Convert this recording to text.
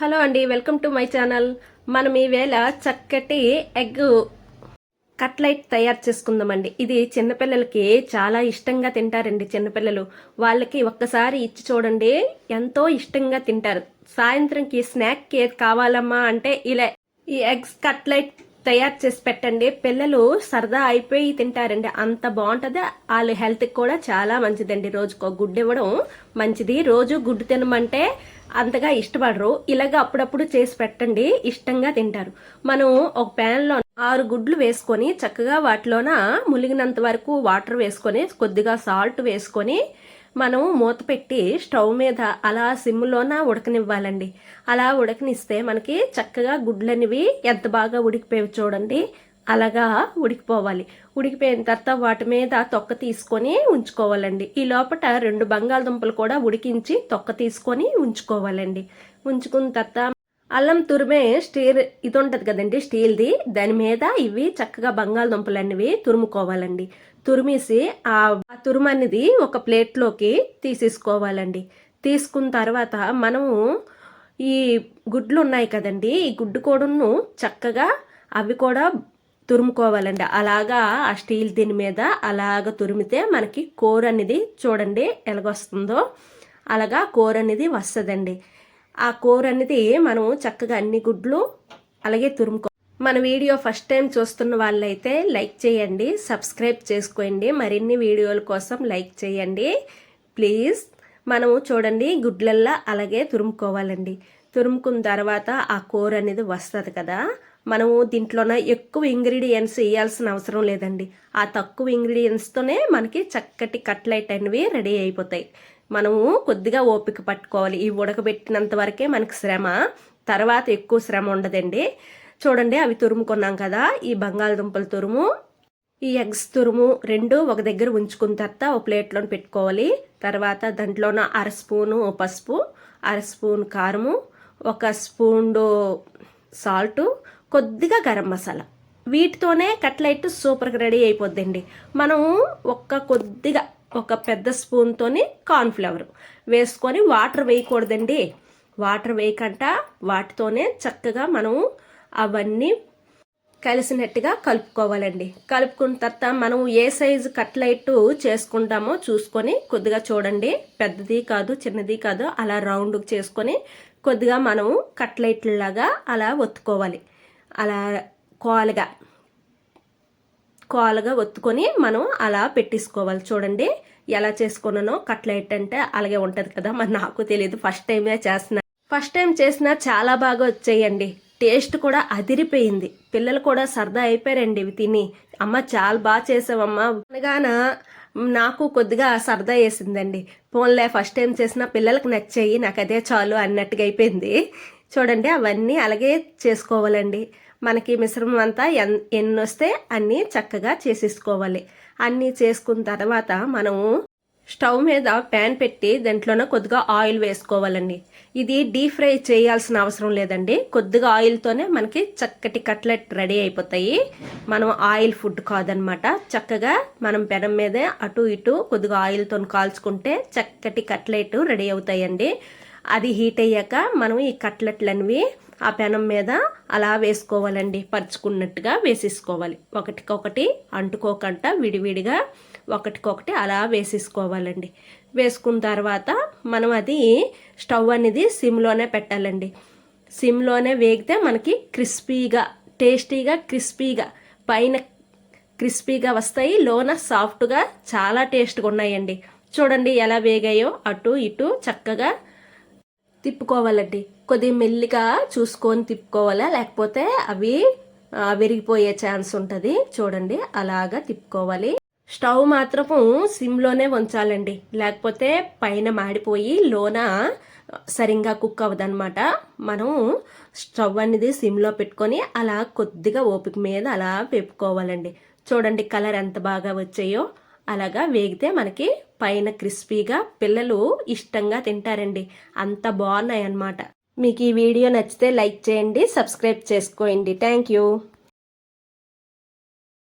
Hello అండి welcome to my channel. మనం ఈవేళ చక్కటి ఎగ్ కట్లైట్ తయారు చేసుకుందామండి. ఇది చిన్నపిల్లలకి చాలా ఇష్టంగా తింటారండి చిన్నపిల్లలు. వాళ్ళకి ఒక్కసారి ఇచ్చి చూడండి ఎంతో ఇష్టంగా తింటారు. సాయంత్రంకి స్నాక్ ఏది కావాలమ్మా అంటే ఇలా ఈ ఎగ్స్ కట్లైట్ తయారు చేసి పెట్టండి. పిల్లలు సరదా అయిపోయి తింటారండి. అంత బాగుంటుంది. వాళ్ళ హెల్త్కి కూడా చాలా మంచిదండి. రోజుకో గుడ్డు ఇవ్వడం మంచిది. రోజు గుడ్డు తినమంటే అంతగా ఇష్టపడరు. ఇలాగ అప్పుడప్పుడు చేసి పెట్టండి. ఇష్టంగా తింటారు. మనం ఒక ప్యాన్లో ఆరు గుడ్లు వేసుకొని చక్కగా వాటిలోన ములిగినంత వరకు వాటర్ వేసుకొని కొద్దిగా సాల్ట్ వేసుకొని మనం మూత పెట్టి స్టవ్ మీద అలా సిమ్లోన ఉడకనివ్వాలండి. అలా ఉడకనిస్తే మనకి చక్కగా గుడ్లు అనేవి ఎంత బాగా ఉడికిపోయి చూడండి. అలాగా ఉడికిపోవాలి. ఉడికిపోయిన తర్వాత వాటి మీద తొక్క తీసుకొని ఉంచుకోవాలండి. ఈ లోపల రెండు బంగాళదుంపలు కూడా ఉడికించి తొక్క తీసుకొని ఉంచుకోవాలండి. ఉంచుకున్న తర్వాత అల్లం తురిమే స్టీల్ ఇది ఉంటుంది కదండి స్టీల్ది. దాని మీద ఇవి చక్కగా బంగాళదుంపలు అనేవి తురుముకోవాలండి. తురిమేసి ఆ తురుము అనేది ఒక ప్లేట్లోకి తీసేసుకోవాలండి. తీసుకున్న తర్వాత మనము ఈ గుడ్లు ఉన్నాయి కదండి ఈ గుడ్డు కూడాను చక్కగా అవి కూడా తురుముకోవాలండి. అలాగా ఆ స్టీల్ దీని మీద అలాగ తురిమితే మనకి కూర అనేది చూడండి ఎలాగొస్తుందో. అలాగా కూర అనేది వస్తుందండి. ఆ కూర అనేది మనం చక్కగా అన్ని గుడ్లు అలాగే తురుముకో మన వీడియో ఫస్ట్ టైం చూస్తున్న వాళ్ళైతే లైక్ చేయండి సబ్స్క్రైబ్ చేసుకోండి మరిన్ని వీడియోల కోసం లైక్ చేయండి. ప్లీజ్ మనము చూడండి గుడ్లల్లా అలాగే తురుముకోవాలండి. తురుముకున్న తర్వాత ఆ కూర అనేది వస్తుంది కదా మనము దీంట్లోన ఎక్కువ ఇంగ్రీడియంట్స్ వేయాల్సిన అవసరం లేదండి. ఆ తక్కువ ఇంగ్రీడియంట్స్తోనే మనకి చక్కటి కట్లెట్ అనేవి రెడీ అయిపోతాయి. మనము కొద్దిగా ఓపిక పట్టుకోవాలి. ఈ ఉడకబెట్టినంత వరకే మనకి శ్రమ తర్వాత ఎక్కువ శ్రమ ఉండదండి. చూడండి అవి తురుముకున్నాం కదా ఈ బంగాళదుంపల తురుము ఈ ఎగ్స్ తురుము రెండు ఒక దగ్గర ఉంచుకున్న తర్వాత ఒక ప్లేట్లో పెట్టుకోవాలి. తర్వాత దాంట్లోన అర స్పూను పసుపు అర స్పూన్ కారము ఒక స్పూన్ సాల్టు కొద్దిగా గరం మసాలా. వీటితోనే కట్లెట్ సూపర్గా రెడీ అయిపోద్దండి. మనం ఒక్క కొద్దిగా ఒక పెద్ద స్పూన్తోని కార్న్ఫ్లవర్ వేసుకొని వాటర్ వేయకూడదండి. వాటర్ వేయకంట వాటితోనే చక్కగా మనం అవన్నీ కలిసినట్టుగా కలుపుకోవాలండి. కలుపుకున్న తర్వాత మనం ఏ సైజు కట్లెట్ చేసుకుంటామో చూసుకొని కొద్దిగా చూడండి. పెద్దది కాదు చిన్నది కాదు అలా రౌండ్ చేసుకొని కొద్దిగా మనం కట్లైట్లాగా అలా ఒత్తుకోవాలి. అలా కోలుగా కాలుగా ఒత్తుకొని మనం అలా పెట్టేసుకోవాలి. చూడండి ఎలా చేసుకున్నానో కట్లెట్ అంటే అలాగే ఉంటుంది కదా. మరి నాకు తెలియదు ఫస్ట్ టైమే చేస్తున్నా. ఫస్ట్ టైం చేసినా చాలా బాగా వచ్చేయండి. టేస్ట్ కూడా అదిరిపోయింది. పిల్లలు కూడా సరదా అయిపోయారండి ఇవి తిని. అమ్మ చాలా బాగా చేసావమ్మా అనగాన నాకు కొద్దిగా సరదా వేసిందండి. పోన్లే ఫస్ట్ టైం చేసిన పిల్లలకు నచ్చాయి నాకు అదే చాలు అన్నట్టుగా అయిపోయింది. చూడండి అవన్నీ అలాగే చేసుకోవాలండి. మనకి మిశ్రమం అంతా ఎన్ ఎన్ని వస్తే అన్నీ చక్కగా చేసేసుకోవాలి. అన్నీ చేసుకున్న తర్వాత మనము స్టవ్ మీద ప్యాన్ పెట్టి దాంట్లోనే కొద్దిగా ఆయిల్ వేసుకోవాలండి. ఇది డీప్ ఫ్రై చేయాల్సిన అవసరం లేదండి. కొద్దిగా ఆయిల్తోనే మనకి చక్కటి కట్లెట్ రెడీ అయిపోతాయి. మనం ఆయిల్ ఫుడ్ కాదనమాట. చక్కగా మనం పెనం మీదే అటు ఇటు కొద్దిగా ఆయిల్తో కాల్చుకుంటే చక్కటి కట్లెట్ రెడీ అవుతాయండి. అది హీట్ అయ్యాక మనం ఈ కట్లెట్లనివి ఆ పెనం మీద అలా వేసుకోవాలండి. పరుచుకున్నట్టుగా వేసేసుకోవాలి. ఒకటికొకటి అంటుకోకుండా విడివిడిగా ఒకటికొకటి అలా వేసేసుకోవాలండి. వేసుకున్న తర్వాత మనం అది స్టవ్ అనేది సిమ్లోనే పెట్టాలండి. సిమ్లోనే వేగితే మనకి క్రిస్పీగా టేస్టీగా క్రిస్పీగా పైన క్రిస్పీగా వస్తాయి. లోన సాఫ్ట్గా చాలా టేస్ట్గా ఉన్నాయండి. చూడండి ఎలా వేగాయో అటు ఇటు చక్కగా తిప్పుకోవాలండి. కొద్దిగా మెల్లిగా చూసుకొని తిప్పుకోవాలా? లేకపోతే అవి విరిగిపోయే ఛాన్స్ ఉంటుంది. చూడండి అలాగా తిప్పుకోవాలి. స్టవ్ మాత్రము సిమ్లోనే ఉంచాలండి. లేకపోతే పైన మాడిపోయి లోన సరిగ్గా కుక్ అవ్వదనమాట మనం స్టవ్ అనేది సిమ్లో పెట్టుకొని అలా కొద్దిగా ఓపిక మీద అలా వేపుకోవాలండి. చూడండి కలర్ ఎంత బాగా వచ్చాయో. అలాగా వేగితే మనకి పైన క్రిస్పీగా పిల్లలు ఇష్టంగా తింటారండి. అంత బాగున్నాయి అన్నమాట మీకు ఈ వీడియో నచ్చితే లైక్ చేయండి సబ్స్క్రైబ్ చేసుకోండి. Thank you.